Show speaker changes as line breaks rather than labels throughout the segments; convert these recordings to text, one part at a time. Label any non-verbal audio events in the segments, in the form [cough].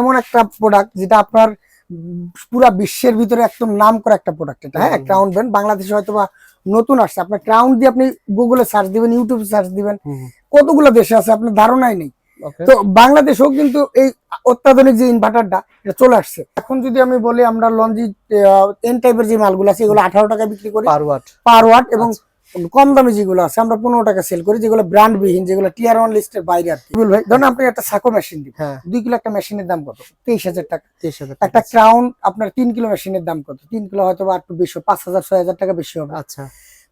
এমন একটা প্রোডাক্ট যেটা আপনার পুরা বিশ্বের ভিতরে একদম নাম করা একটা প্রোডাক্ট এটা হ্যাঁ? ক্রাউন ব্র্যান্ড বাংলাদেশে হয়তো বা নতুন আসছে। আপনার ক্রাউন দিয়ে আপনি গুগলে সার্চ দিবেন ইউটিউবে সার্চ দিবেন কতগুলো দেশে আছে আপনার ধারণাই নেই। তো বাংলাদেশেও কিন্তু এই অত্যাধুনিক যে ইনভার্টারটা এটা চলে আসছে। এখন যদি আমি বলি আমরা লঞ্জি এন টাইপের যে মালগুলো আছে এগুলো আঠারো টাকা বিক্রি করি।
পার ওয়াট
পার ওয়াট এবং
আচ্ছা।
কম দামি যেগুলো আছে আমরা পনেরো টাকা সেল করি যেগুলো ব্র্যান্ড বিহীন যেগুলো টিয়ার ওয়ান লিস্টের বাইরে আর কি। ভাই ধরুন আপনি একটা সাকো মেশিন দিবেন
হ্যাঁ।
দুই কিলো একটা মেশিনের দাম কত? তেইশ হাজার টাকা।
তেইশ হাজার
একটা ক্রাউন আপনার তিন কিলো মেশিনের দাম কত? তিন কিলো হয়তো বা একটু বেশি পাঁচ হাজার ছয় হাজার টাকা বেশি হবে।
আচ্ছা।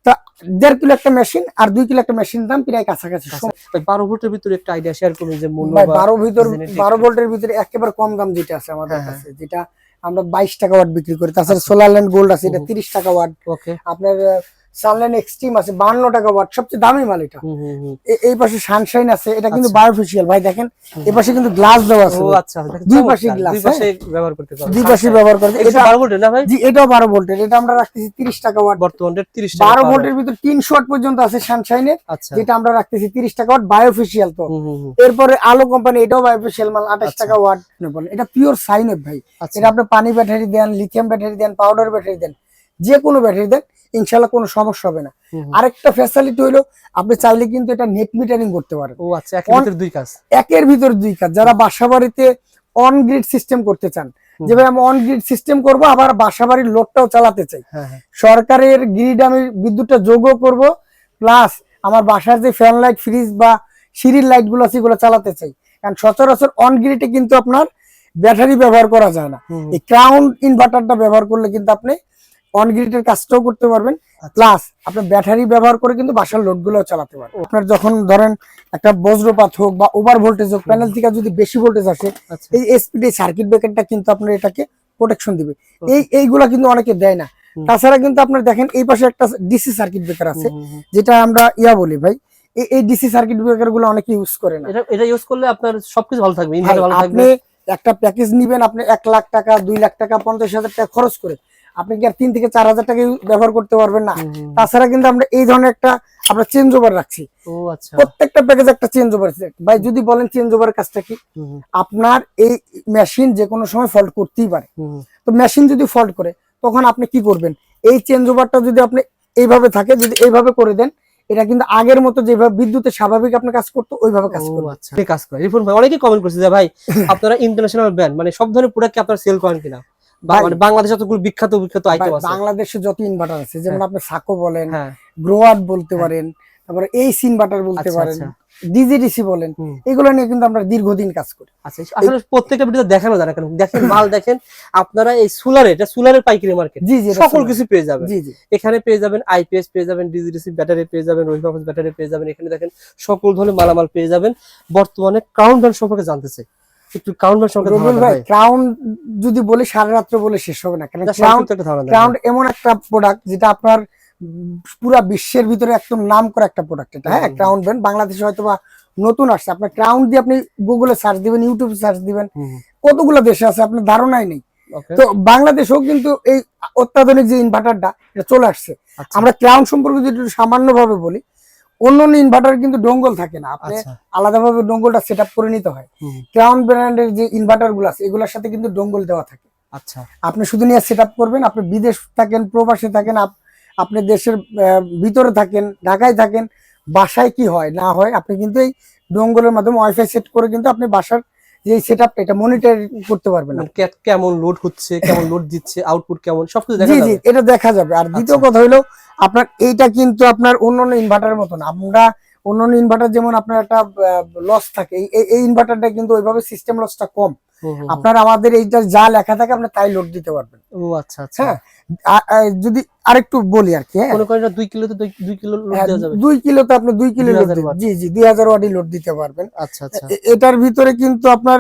তা দেড় কিলো একটা মেশিন আর দুই কিলো একটা মেশিনের দাম প্রায় কাছাকাছি।
বারো ভোল্টের ভিতরে একটা আইডিয়া শেয়ার করুন যে মূল্য
বারো ভিতর
genetic-
বারো ভোল্টের ভিতরে একেবারে কম দাম যেটা আছে আমাদের
হ্যাঁ, হ্যাঁ।
কাছে যেটা আমরা বাইশ টাকা ওয়াট বিক্রি করি। তাছাড়া সোলার ল্যান্ড গোল্ড আছে এটা তিরিশ টাকা ওয়াট আপনার সানলাইন এক্সট্রিম আছে বান্ন টাকা ওয়াট সবচেয়ে দামি মাল এটা। এই পাশে সানশাইন আছে এটা কিন্তু
আচ্ছা।
বায়োফিশিয়াল ভাই দেখেন এই পাশে কিন্তু গ্লাস দেওয়া আছে
ও আচ্ছা
দুই পাশে
দুই পাশে ব্যবহার করতে পারবেন।
দুই পাশে ব্যবহার করে
এটা
এটা
বারো ভোল্টের না ভাই?
জি এটাও বারো ভোল্টের এটা আমরা রাখতেছি তিরিশ টাকা ওয়াট।
বর্তমান রেট তিরিশ
বারো ভোল্টের ভিতর তিনশো ওয়াট পর্যন্ত আছে সানশাইনের
আচ্ছা।
যেটা আমরা রাখতেছি তিরিশ টাকা ওয়াট বায়োফিশিয়াল তো। এরপরে আলো কোম্পানি এটাও বায়োফিশিয়াল মাল আঠাশ
আচ্ছা।
টাকা ওয়াট বলে এটা পিওর সাইন ভাই।
আচ্ছা।
এটা আপনি পানি ব্যাটারি দেন লিথিয়াম ব্যাটারি দেন পাউডার ব্যাটারি দেন যে কোনো ব্যাটারি দেন ইনশাল্লাহ কোনো সমস্যা হবে না। আরেকটা ফ্যাসিলিটি হলো আপনি চাইলে কিন্তু এটা নেট মিটারিং করতে পারেন।
ও আচ্ছা এক
On-
ভিতরে দুই কাজ।
একের ভিতর দুই কাজ। যারা বাসা বাড়িতে অন গ্রিড সিস্টেম করতে চান
হুম।
যে ভাই আমি অন গ্রিড সিস্টেম করব আবার বাসা বাড়ির লোডটাও চালাতে চাই।
হ্যাঁ হ্যাঁ।
সরকারের গ্রিড আমি বিদ্যুৎটা যোগও করব প্লাস আমার বাসার যে ফ্যান লাইট ফ্রিজ বা সিঁড়ির লাইটগুলো আছে এগুলো চালাতে চাই। কারণ সচরাচর অন গ্রিডে কিন্তু আপনার ব্যাটারি ব্যবহার করা যায় না। এই ক্রাউন ইনভার্টারটা ব্যবহার করলে কিন্তু আপনি অন গ্রিডের কাজটাও করতে পারবেন।
আচ্ছা।
প্লাস আপনি ব্যাটারি ব্যবহার করে কিন্তু বাসার লোডগুলো চালাতে পারবেন। আপনার যখন ধরেন একটা বজ্রপাত হোক বা ওভার ভোল্টেজ হোক প্যানেল থেকে যদি বেশি ভোল্টেজ আসে
আচ্ছা।
এই এসপিডি সার্কিট ব্রেকারটা কিন্তু আপনার এটাকে প্রোটেকশন দিবে। এই এইগুলা কিন্তু অনেকে দেয় না। তাছাড়া কিন্তু আপনার দেখেন এই পাশে একটা ডিসি সার্কিট ব্রেকার আছে। যেটা আমরা ইয়া বলি ভাই এই- ডিসি সার্কিট ব্রেকারগুলো অনেকে ইউজ করে না।
এটা ইউজ করলে আপনার সবকিছু ভালো থাকবে ইনভার্টার ভালো থাকবে।
আপনি একটা প্যাকেজ নিবেন আপনি এক লাখ টাকা দুই লাখ টাকা পঞ্চাশ হাজার টাকা খরচ করে আপনি কি আর তিন থেকে চার হাজার টাকা ব্যবহার করতে পারবেন না। তাছাড়া কিন্তু আমরা এই ধরনের একটা আমরা চেঞ্জ ওভার রাখছি।
আচ্ছা।
প্রত্যেকটা প্যাকেজ একটা চেঞ্জ ওভার ভাই যদি বলেন চেঞ্জ ওভার কাজটা কি? আপনার এই মেশিন যে কোনো সময় ফল্ট করতেই পারে। তো মেশিন যদি ফল্ট করে তখন আপনি কি করবেন? এই চেঞ্জ ওভারটা যদি আপনি এইভাবে থাকে যদি এইভাবে করে দেন এটা কিন্তু আগের মতো যেভাবে বিদ্যুতের স্বাভাবিক আপনি কাজ করতো ওইভাবে কাজ করবে।
আচ্ছা। কাজ করে রিফুন ভাই অনেকেই কমেন্ট করছে যে ভাই আপনারা ইন্টারন্যাশনাল ব্র্যান্ড মানে সব ধরনের প্রোডাক্ট কি আপনারা সেল করেন কিনা? মানে বাংলাদেশে যতগুলো বিখ্যাত বিখ্যাত আইটেম আছে।
বাংলাদেশে যত ইনভার্টার আছে যেমন আপনি সাকো বলেন
হ্যাঁ।
গ্রোয়ার বলতে পারেন তারপরে এই ইনভার্টার বলতে
আচ্ছা,
পারেন
আচ্ছা।
ডিজিডিসি বলেন এগুলো নিয়ে কিন্তু আমরা দীর্ঘদিন কাজ করি।
আচ্ছা আসলে প্রত্যেকটা ভিডিও দেখানো যায় কেন দেখেন [coughs] মাল দেখেন আপনারা এই সোলারে এটা সোলারের পাইকারি মার্কেট
জি জি
সকল কিছু পেয়ে যাবেন।
জি জি।
এখানে পেয়ে যাবেন আইপিএস পেয়ে যাবেন ডিজিডিসি ব্যাটারি পেয়ে যাবেন রহিমাফজ ব্যাটারি পেয়ে যাবেন এখানে দেখেন সকল ধরনের মালামাল পেয়ে যাবেন। বর্তমানে ব্র্যান্ড সম্পর্কে জানতে চাই। একটু ক্রাউন ব্র্যান্ড
রবিউল ভাই ক্রাউন যদি বলি সারা রাত্র বলে শেষ হবে না কারণ ক্রাউন এমন একটা প্রোডাক্ট যেটা আপনার পুরা বিশ্বের ভিতরে একদম নাম করা একটা প্রোডাক্ট এটা হ্যাঁ? ক্রাউন ব্র্যান্ড বাংলাদেশে হয়তো বা নতুন আসছে। আপনার ক্রাউন দিয়ে আপনি গুগলে সার্চ দিবেন ইউটিউবে সার্চ দিবেন কতগুলো দেশে আছে আপনার ধারণাই নেই। তো বাংলাদেশেও কিন্তু এই অত্যাধুনিক যে ইনভার্টারটা এটা চলে আসছে।
আচ্ছা,
আমরা ক্রাউন সম্পর্কে যদি একটু সামান্য ভাবে বলি অন্য অন্য ইনভার্টার কিন্তু ডোঙ্গল থাকে না। আপনি
আচ্ছা,
আলাদাভাবে ডোঙ্গলটা সেট করে নিতে হয়। ক্রাউন ব্র্যান্ডের যে ইনভার্টারগুলো আছে এগুলোর সাথে কিন্তু ডোঙ্গল দেওয়া থাকে।
আচ্ছা,
আপনি শুধু নিয়ে সেট আপ করবেন আপনি বিদেশ থাকেন প্রবাসে থাকেন আপনি দেশের ভিতরে থাকেন ঢাকায় থাকেন বাসায় কি হয় না হয় আপনি কিন্তু এই ডোঙ্গলের মাধ্যমে ওয়াইফাই সেট করে কিন্তু আপনি বাসার যে সেট আপটা এটা মনিটর করতে পারবেন
মানে কেমন লোড হচ্ছে কেমন লোড দিচ্ছে আউটপুট কেমন সবকিছু দেখা
জি জি
যাবে।
এটা দেখা যাবে। আর দ্বিতীয়
আচ্ছা।
কথা হলো আপনার এইটা কিন্তু আপনার অন্যান্য অন্য ইনভার্টারের মতন আমরা অন্য অন্য ইনভার্টার যেমন আপনার একটা লস থাকে এই- ইনভার্টারটা কিন্তু ওইভাবে সিস্টেম লসটা কম। আপনার আমাদের এইটা যা লেখা থাকে আপনি তাই লোড দিতে পারবেন।
ও আচ্ছা আচ্ছা।
হ্যাঁ? যদি আরেকটু বলি আর কি হ্যাঁ?
দুই কিলোতে দুই কিলো
হ্যাঁ, দুই কিলো তো আপনি দুই কিলো লোড জি জি দুই হাজার ওয়াটই লোড দিতে পারবেন।
আচ্ছা আচ্ছা।
এটার ভিতরে কিন্তু আপনার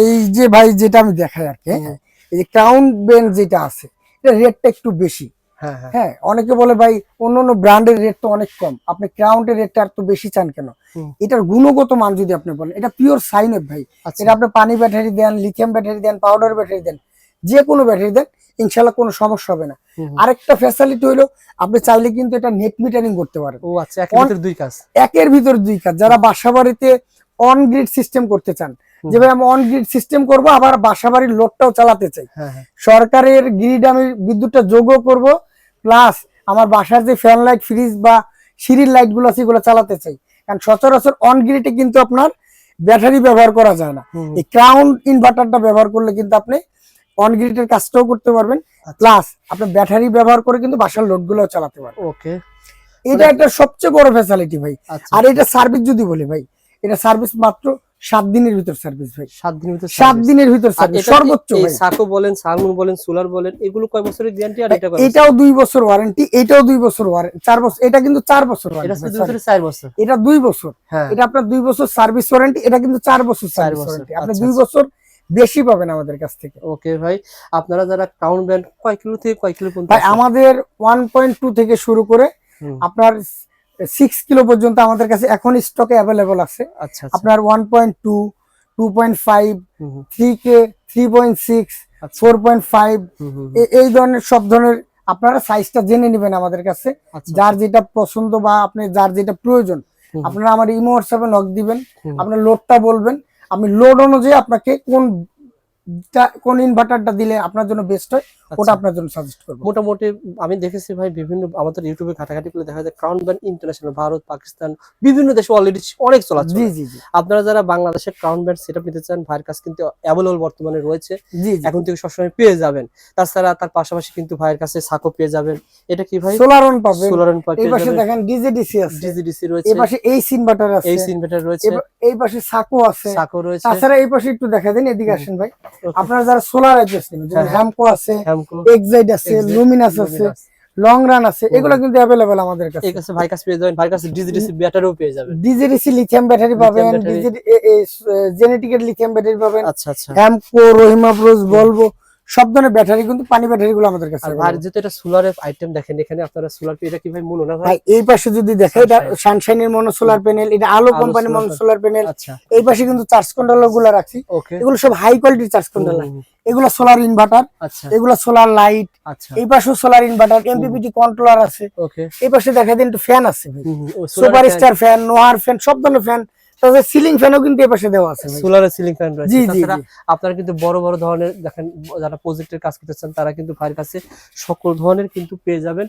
এই যে ভাই যেটা আমি দেখাই আর কি হ্যাঁ, এই যে ক্রাউন বেন যেটা আছে এটা রেটটা একটু বেশি।
হ্যাঁ হ্যাঁ।
হ্যাঁ অনেকে বলে ভাই অন্য অন্য ব্র্যান্ডের রেট তো অনেক কম। আপনি ক্রাউন্টের রেটটা এত বেশি চান কেন? এটার গুণগত মান যদি আপনি বলেন এটা পিওর সাইন ভাই।
আচ্ছা।
এটা আপনি পানি ব্যাটারি দেন লিথিয়াম ব্যাটারি দেন পাউডার ব্যাটারি দেন যে কোনো ব্যাটারি দেন ইনশাল্লাহ কোনো সমস্যা হবে না। আরেকটা ফ্যাসিলিটি হলো আপনি চাইলে কিন্তু এটা নেট মিটারিং করতে পারেন।
ও আচ্ছা এক
অন-
ভিতরে দুই কাজ।
একের ভিতর দুই কাজ। যারা বাসা বাড়িতে অন গ্রিড সিস্টেম করতে চান। যে ভাই আমি অন গ্রিড সিস্টেম করব আবার বাসা বাড়ির লোডটাও চালাতে চাই।
হ্যাঁ
সরকারের গ্রিড আমি বিদ্যুৎটা যোগ্য করব প্লাস আমার বাসার যে ফ্যান লাইট ফ্রিজ বা সিঁড়ির লাইটগুলো আছে এগুলো চালাতে চাই। কারণ সচরাচর অন গ্রিডে কিন্তু আপনার ব্যাটারি ব্যবহার করা যায় না। এই ক্রাউন ইনভার্টারটা ব্যবহার করলে কিন্তু আপনি অন গ্রিডের কাজটাও করতে পারবেন।
আচ্ছা।
প্লাস আপনি ব্যাটারি ব্যবহার করে কিন্তু বাসার লোডগুলো চালাতে পারবেন।
ওকে
এটা একটা সবচেয়ে বড় ফ্যাসিলিটি ভাই।
আচ্ছা।
আর এটা সার্ভিস যদি বলি ভাই এটা সার্ভিস মাত্র সাত দিনের ভিতর সার্ভিস ভাই।
সাত দিনের ভিতরে
সাত দিনের ভিতর সার্ভিস সর্বোচ্চ ভাই।
সাকো বলেন বলেন সোলার বলেন এগুলো কয় বছরের গ্যারান্টি আর এটা
এটাও দুই বছর ওয়ারেন্টি এটাও দুই বছর ওয়ারেন্টি চার বছর এটা কিন্তু চার বছর
এটা। বছরে চার বছর?
দুই বছর।
হ্যাঁ।
এটা আপনার দুই বছর সার্ভিস ওয়ারেন্টি এটা কিন্তু চার বছর
চার
সার্ভিস
বছর,
ওয়ারেন্টি আপনি
আচ্ছা,
দুই
আচ্ছা।
বছর বেশি পাবেন আমাদের কাছ থেকে।
ওকে ভাই আপনারা যারা ক্রাউন ব্যান্ড কয় কিলো থেকে কয় কিলো পর্যন্ত
ভাই আমাদের ওয়ান পয়েন্ট টু থেকে শুরু করে আপনার সিক্স কিলো পর্যন্ত আমাদের কাছে এখন স্টকে অ্যাভেলেবল আছে।
আচ্ছা আচ্ছা।
আপনার one point two two point five three কে three point six four point five এই ধরনের সব ধরনের আপনারা সাইজটা জেনে নেবেন আমাদের কাছে।
আচ্ছা।
যার যেটা পছন্দ বা আপনি যার যেটা প্রয়োজন আপনারা আমার ইমো হোয়াটসঅ্যাপে নক দিবেন আপনার লোডটা বলবেন আমি লোড অনুযায়ী আপনাকে কোন কোন ইনভার্টারটা দিলে আপনার জন্য বেস্ট হয় ওটা
আচ্ছা।
আপনার জন্য সাজেস্ট করব?
মোটামুটি আমি দেখেছি ভাই বিভিন্ন আমাদের ইউটিউবে ঘাটাঘাটি করলে দেখা যায় crown band international Bharat Pakistan বিভিন্ন দেশে অলরেডি অনেক চলাচল
জি জি জি।
আপনারা যারা বাংলাদেশের ক্রাউন ব্যান্ড সেটআপ নিতে চান ভাইয়ের কাছে কিন্তু অ্যাভেলেবল বর্তমানে রয়েছে।
জি
এখন থেকে সবসময় পেয়ে যাবেন। তাছাড়া তার পাশাপাশি কিন্তু ভাইয়ের কাছে সাকো পেয়ে যাবেন। এটা কি ভাই?
সোলার অন পাবেন।
সোলার
এই পাশে দেখেন ডিজেডিসি আছে।
ডিজিডিসি রয়েছে
এই পাশে এইচ ইনভার্টার আছে।
এই ইনভার্টার রয়েছে।
এই পাশে সাকো আছে।
সাকো রয়েছে।
তাছাড়া এই পাশে একটু দেখা দিন এদিকে আসেন ভাই। আপনারা যারা সোলার অ্যাড্রেস নেবেন যেমন
হ্যাঁ, হ্যাঁ।
হ্যামকো আছে
হ্যামকো
আছে লুমিনাস আছে লং রান আছে এগুলো কিন্তু অ্যাভেলেবেল আমাদের কাছে।
এই কাছে ভাই কাছে পেয়ে যাবেন ভাইয়ের কাছে ডিজিডিসি ব্যাটারিও পেয়ে যাবেন।
ডিজেডিসি লিথিয়াম ব্যাটারি পাবেন
battery।
জেনেটিকের লিথিয়াম ব্যাটারি পাবেন।
আচ্ছা আচ্ছা।
রহিমা ব্রোজ বলব সব ধরনের ব্যাটারি কিন্তু পানি ব্যাটারি গুলো আমাদের কাছে
আর যেহেতু এটা সোলারের আইটেম দেখেন এখানে আপনারা সোলার এটা কি ভাই মূল না ভাই?
এই পাশে যদি দেখে এটা। সানশাইনের মনো সোলার প্যানেল এটা আলো কোম্পানি মনো সোলার প্যানেল
আচ্ছা।
এই পাশে কিন্তু চার্জ কন্ট্রোলারগুলো রাখছি। এগুলো সব হাই কোয়ালিটির চার্জ কন্ট্রোলার এগুলো সোলার ইনভার্টার
আচ্ছা।
এগুলো সোলার লাইট
আচ্ছা।
এই পাশেও সোলার ইনভার্টার এমপিপিটি কন্ট্রোলার আছে।
ওকে
এই পাশে দেখা দিন একটু ফ্যান আছে
সুপার
স্টার ফ্যান নোয়ার ফ্যান সব ধরনের ফ্যান তাছাড়া সিলিং ফ্যানও কিন্তু এই পাশে দেওয়া আছে ভাই।
সোলারের সিলিং ফ্যান রয়েছে।
জি,
আপনারা কিন্তু বড় বড় ধরনের দেখেন যারা প্রজেক্টের কাজ করতে চান তারা কিন্তু ভাইয়ের কাছে সকল ধরনের কিন্তু পেয়ে যাবেন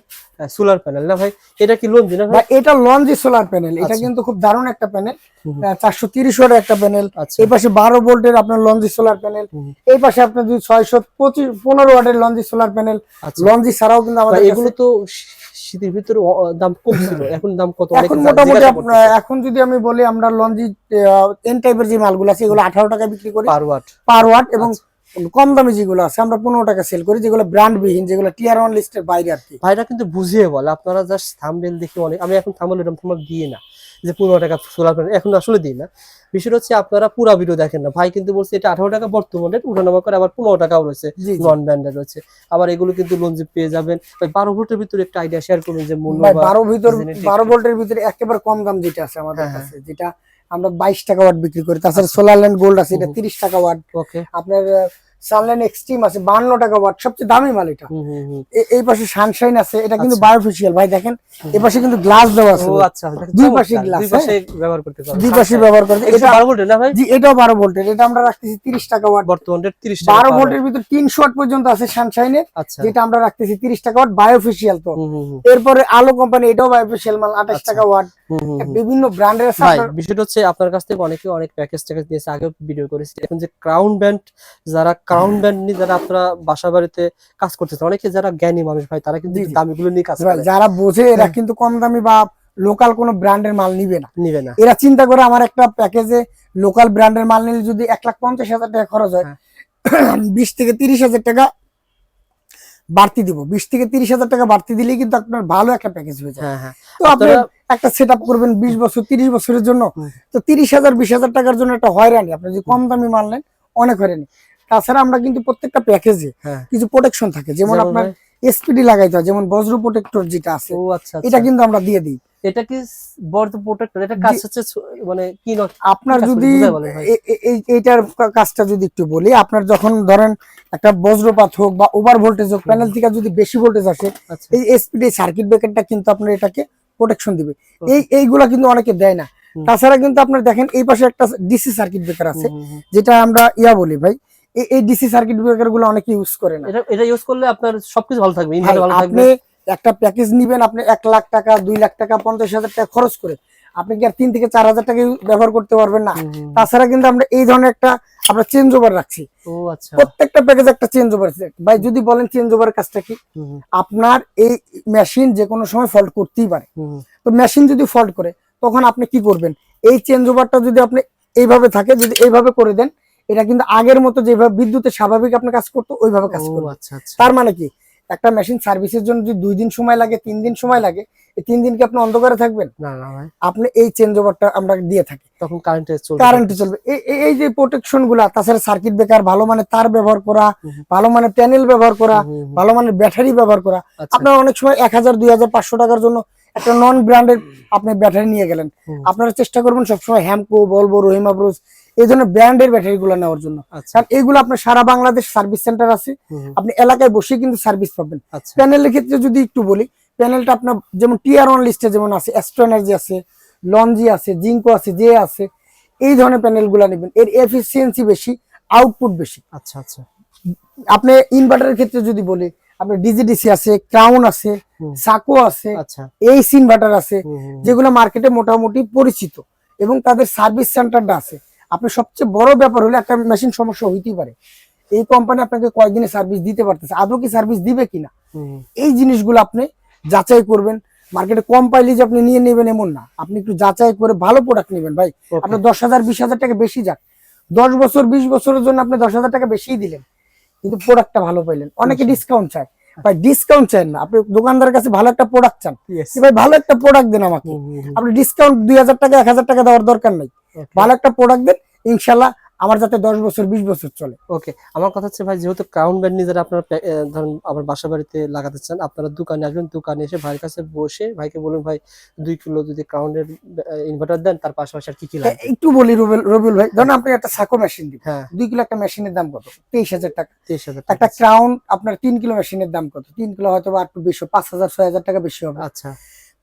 সোলার প্যানেল না ভাই এটা কি লোন দিনা ভাই?
এটা লঞ্জি সোলার প্যানেল এটা
আচ্ছা।
কিন্তু খুব দারুণ একটা প্যানেল
হুম।
চারশো তিরিশ ওয়াটের একটা প্যানেল
আচ্ছা।
এই পাশে বারো ভোল্টের আপনার লঞ্জি সোলার প্যানেল। এই পাশে আপনার যদি ছয়শো পঁচিশ পনেরো ওয়াটের লঞ্জি সোলার প্যানেল লঞ্জি ছাড়াও কিন্তু আমাদের
এগুলো তো শীতের ভিতরে দাম কম ছিল। [laughs] এখন দাম কত?
এখন মোটামুটি এখন যদি আমি বলি আমরা লঞ্জি এন টাইপের যে মালগুলো আছে এগুলো আঠারো টাকা বিক্রি করি।
পার ওয়াট
পার ওয়াট এবং
আচ্ছা।
কম দামে যেগুলো আছে আমরা পনেরো টাকা সেল করি যেগুলো ব্র্যান্ড বিহীন যেগুলো টিয়ার ওয়ান লিস্টের বাইরে আর কি।
ভাইরা কিন্তু বুঝিয়ে বলে আপনারা জাস্ট থামবেল দেখে অনেক আমি এখন থাম্বেল এরকম থাম্বেল দিয়ে না। যে পনেরো টাকা সোলার প্যানেল এখন আসলে দিই না। বিষয়টা হচ্ছে আপনারা পুরা ভিডিও দেখেন না। ভাই কিন্তু বলছে এটা আঠারো টাকা বর্তমানে উঠানামা করে আবার পনেরো টাকাও রয়েছে। নন ব্র্যান্ডের রয়েছে। আবার এগুলো কিন্তু লঞ্জি পেয়ে যাবেন ভাই বারো ভোল্টের ভিতরে একটা আইডিয়া শেয়ার করুন যে মূল্য
বারো ভিতর বারো ভোল্টের ভিতরে একেবারে কম দাম যেটা আছে আমাদের
হ্যাঁ,
কাছে যেটা আমরা বাইশ টাকা ওয়াট বিক্রি করি। তাছাড়া সোলার ল্যান্ড গোল্ড আছে এটা তিরিশ টাকা ওয়াট
ওকে
আপনার সানলাইন এক্সট্রিম আছে বান্ন টাকা ওয়াট সবচেয়ে দামি মাল এটা। এই পাশে সানশাইন আছে এটা কিন্তু
আচ্ছা।
বায়োফিশিয়াল ভাই দেখেন এই পাশে কিন্তু গ্লাস দেওয়া আছে।
আচ্ছা
দুই পাশে glass,
দুই পাশে ব্যবহার করতে পারবেন।
দুই পাশে ব্যবহার করে
এটা
এটা
বারো ভোল্টের না ভাই?
জি এটাও বারো ভোল্টের এটা আমরা রাখতেছি তিরিশ টাকা ওয়াট
বর্তমানে তিরিশ টাকা
বারো
per
ভোল্টের ভিতরে তিনশো ওয়াট পর্যন্ত আছে।
আচ্ছা।
যেটা আমরা রাখতেছি তিরিশ টাকা ওয়াট বায়োফিশিয়াল তো। এরপরে আলো কোম্পানি এটাও বায়োফিশিয়াল মাল আঠাশ
আচ্ছা।
টাকা ওয়াট। বিভিন্ন ব্র্যান্ডের
ভাই বিষয়টা হচ্ছে আপনার কাছ থেকে অনেকে অনেক প্যাকেজ ট্যাকেজ নিয়েছে আগেও ভিডিও করেছি এখন যে ক্রাউন ব্যান্ড যারা ক্রাউন ব্যান্ড নিয়ে যারা আপনারা বাসা বাড়িতে কাজ করতেছে অনেকে যারা জ্ঞানী মানুষ ভাই তারা কিন্তু। দামিগুলো নিয়ে কাজ করে
যারা বোঝে এরা
হ্যাঁ।
কিন্তু কম দামি বা লোকাল কোনো ব্র্যান্ডের মাল নিবে না
নিবে না
এরা চিন্তা করে আমার একটা প্যাকেজে লোকাল ব্র্যান্ডের মাল নিলে যদি এক লাখ পঞ্চাশ হাজার টাকা খরচ হয়
হ্যাঁ।
বিশ থেকে তিরিশ হাজার টাকা বাড়তি দিব। বিশ থেকে তিরিশ হাজার টাকা বাড়তি দিলেই কিন্তু আপনার ভালো একটা প্যাকেজ হয়ে যায়
হ্যাঁ হ্যাঁ।
তো আপনি একটা সেট আপ করবেন বিশ বছর তিরিশ বছরের জন্য। তো তিরিশ হাজার বিশ হাজার টাকার জন্য একটা হয়রানি। আপনি যদি কম দামি মাল নেন অনেক হয়রানি। তাছাড়া আমরা কিন্তু প্রত্যেকটা প্যাকেজে কিছু প্রোটেকশন থাকে। যেমন আপনার এসপিডি লাগাইতে হয় যেমন বজ্র প্রোটেক্টর যেটা আছে
ও আচ্ছা
এটা
আচ্ছা।
কিন্তু আমরা দিয়ে দিই।
এটা কি প্রোটেক্টর এটা কাজ হচ্ছে মানে কি
আপনার যদি এইটার কাজটা যদি একটু বলি আপনার যখন ধরেন একটা বজ্রপাত হোক বা ওভার ভোল্টেজ হোক প্যানেল থেকে যদি বেশি ভোল্টেজ আসে
আচ্ছা।
এই এসপিডি সার্কিট ব্রেকারটা কিন্তু আপনার এটাকে প্রোটেকশন দিবে। এই এইগুলা কিন্তু অনেকে দেয় না। তাছাড়া কিন্তু আপনার দেখেন এই পাশে একটা ডিসি সার্কিট ব্রেকার আছে। যেটা আমরা ইয়া বলি ভাই এই- ডিসি সার্কিট ব্রেকারগুলো অনেকে ইউজ করে না।
এটা ইউজ করলে আপনার সবকিছু ভালো থাকবে ইনভার্টার ভালো থাকবে।
একটা প্যাকেজ নিবেন আপনি এক লাখ টাকা দুই লাখ টাকা পঞ্চাশ হাজার টাকা খরচ করে। আপনি কি আর তিন থেকে চার হাজার টাকা ব্যবহার করতে পারবেন না। তাছাড়া কিন্তু আমরা এই ধরনের একটা আমরা চেঞ্জ ওভার রাখছি
আচ্ছা।
প্রত্যেকটা প্যাকেজ একটা চেঞ্জ ওভার ভাই যদি বলেন চেঞ্জ ওভার কাজটা কি? আপনার এই মেশিন যে কোনো সময় ফল্ট করতেই পারে। তো মেশিন যদি ফল্ট করে তখন আপনি কি করবেন? এই চেঞ্জ ওভারটা যদি আপনি এইভাবে থাকে যদি এইভাবে করে দেন এটা কিন্তু আগের মতো যেভাবে বিদ্যুতের স্বাভাবিক আপনি কাজ করতো ওইভাবে কাজ করবে।
আচ্ছা আচ্ছা।
তার মানে কি? একটা মেশিন সার্ভিসের জন্য যদি দুই দিন সময় লাগে তিন দিন সময় লাগে এই তিন দিন কি আপনি অন্ধকারে থাকবেন?
না না ভাই।
আপনি এই চেঞ্জ ওভারটা আমরা দিয়ে থাকি।
তখন কারেন্টে চলবে।
কারেন্টে চলবে। এই- যে প্রোটেকশনগুলা তাছাড়া সার্কিট ব্রেকার ভালো মানের তার ব্যবহার করা। ভালো মানের প্যানেল ব্যবহার করা। ভালো মানের ব্যাটারি ব্যবহার করা।
আচ্ছা।
আপনার অনেক সময় এক হাজার দুই হাজার পাঁচশো টাকার জন্য একটা নন ব্র্যান্ডেড আপনি ব্যাটারি নিয়ে গেলেন। আপনারা চেষ্টা করবেন সবসময় হ্যামকো বলব রহিমা ব্রুজ এই ধরনের ব্র্যান্ডের ব্যাটারি গুলো নেওয়ার জন্য।
আচ্ছা।
কারণ এইগুলো আপনার সারা বাংলাদেশ সার্ভিস সেন্টার আছে। আপনি এলাকায় বসে কিন্তু সার্ভিস পাবেন।
আচ্ছা।
প্যানেলের ক্ষেত্রে যদি একটু বলি প্যানেলটা আপনার যেমন টিয়ার ওয়ান লিস্টে যেমন আছে অ্যাস্ট্রো এনার্জি আছে লঞ্জি আছে জিঙ্কো আছে জে আছে এই ধরনের প্যানেলগুলো নেবেন। এর এফিসিয়েন্সি বেশি আউটপুট বেশি।
আচ্ছা আচ্ছা।
আপনি ইনভার্টারের ক্ষেত্রে যদি বলি আপনার ডিজিডিসি আছে ক্রাউন আছে সাকো আছে
আচ্ছা।
এইস ইনভার্টার আছে। যেগুলো মার্কেটে মোটামুটি পরিচিত। এবং তাদের সার্ভিস সেন্টারটা আছে। আপনি সবচেয়ে বড় ব্যাপার হলো একটা মেশিন সমস্যা হইতেই পারে। এই কোম্পানি আপনাকে কয়েকদিনে সার্ভিস দিতে পারতেছে। আদৌ কি সার্ভিস দিবে কিনা। এই জিনিসগুলো আপনি যাচাই করবেন। মার্কেটে কম পাইলে যে আপনি নিয়ে নেবেন এমন না। আপনি একটু যাচাই করে ভালো প্রোডাক্ট নেবেন ভাই। আপনার দশ হাজার বিশ হাজার টাকা বেশি যাক। দশ বছর বিশ বছরের জন্য আপনি দশ হাজার টাকা বেশিই দিলেন। কিন্তু প্রোডাক্টটা ভালো পাইলেন। অনেকে ডিসকাউন্ট চায়। ভাই ডিসকাউন্ট চান না। আপনি দোকানদারের কাছে ভালো একটা প্রোডাক্ট চান. ভাই ভালো একটা প্রোডাক্ট দেন আমাকে। আপনি ডিসকাউন্ট দুই হাজার টাকা এক হাজার টাকা দেওয়ার দরকার নেই. ভালো একটা প্রোডাক্ট দেন ইনশাল্লাহ আমার যাতে দশ বছর বিশ বছর চলে।
ওকে আমার কথা হচ্ছে ভাই যেহেতু ক্রাউন ব্যান্ড নিজেরা আপনারা ধরুন আমার বাসা বাড়িতে লাগাতে চান আপনারা দোকানে আসবেন দোকানে এসে ভাইয়ের কাছে বসে ভাইকে বলুন ভাই দুই কিলো যদি ক্রাউনের ইনভার্টার দেন তার পাশাপাশি আর কি কি লাগে
একটু বলি রবিউল রবিউল ভাই ধরুন আপনি একটা সাকো মেশিন দিন
হ্যাঁ।
দুই কিলো একটা মেশিনের দাম কত? তেইশ হাজার টাকা।
তেইশ হাজার
একটা ক্রাউন আপনার তিন কিলো মেশিনের দাম কত? তিন কিলো হয়তো বা একটু বেশি পাঁচ হাজার ছয় হাজার টাকা বেশি হবে।
আচ্ছা।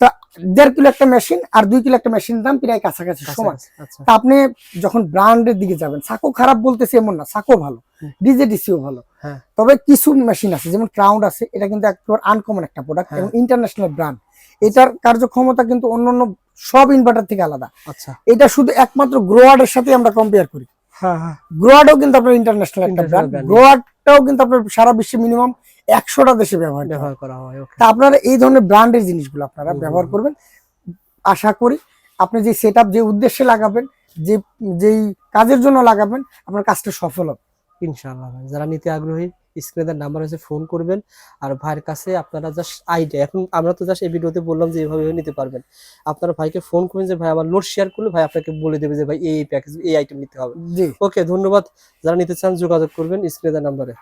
তা দেড় কিলো একটা মেশিন আর দুই কিলো একটা মেশিনের দাম প্রায় কাছাকাছি সমান।
আচ্ছা।
তা আপনি যখন ব্র্যান্ডের দিকে যাবেন সাকো খারাপ বলতেছি এমন না সাকো ভালো। ডিজেডিসিও ভালো।
হ্যাঁ।
তবে কিছু মেশিন আছে যেমন ক্রাউন আছে এটা কিন্তু একেবারে আনকমন একটা প্রোডাক্ট
হ্যাঁ।
এবং ইন্টারন্যাশনাল ব্র্যান্ড এটার কার্যক্ষমতা কিন্তু অন্যান্য সব ইনভার্টার থেকে আলাদা।
আচ্ছা।
এটা শুধু একমাত্র গ্রোয়ার্ডের সাথে আমরা কম্পেয়ার করি।
হ্যাঁ হ্যাঁ।
গ্রোয়ার্ডও কিন্তু আপনার ইন্টারন্যাশনাল একটা ব্র্যান্ড গ্রোয়ার্ডটাও কিন্তু আপনার সারা বিশ্বে মিনিমাম একশোটা দেশে ব্যবহার
ব্যবহার করা হয়
তা আপনারা এই ধরনের ব্র্যান্ডের জিনিসগুলো আপনারা ব্যবহার করবেন। আশা করি আপনি যে সেট যে উদ্দেশ্যে লাগাবেন যে যেই কাজের জন্য লাগাবেন আপনার কাজটা সফল হবে।
ইনশাআল্লাহ ভাই যারা নিতে আগ্রহী স্ক্রিনে নাম্বার হচ্ছে ফোন করবেন। আর ভাইয়ের কাছে আপনারা জাস্ট আইডিয়া এখন আমরা তো জাস্ট এই ভিডিওতে বললাম যে এইভাবে নিতে পারবেন। আপনারা ভাইকে ফোন করবেন যে ভাই আমার লোড শেয়ার করলে ভাই আপনাকে বলে দেবে যে ভাই এই প্যাকেজ এই আইটেম নিতে হবে। ওকে ধন্যবাদ। যারা নিতে চান যোগাযোগ করবেন স্ক্রিনে নাম্বারে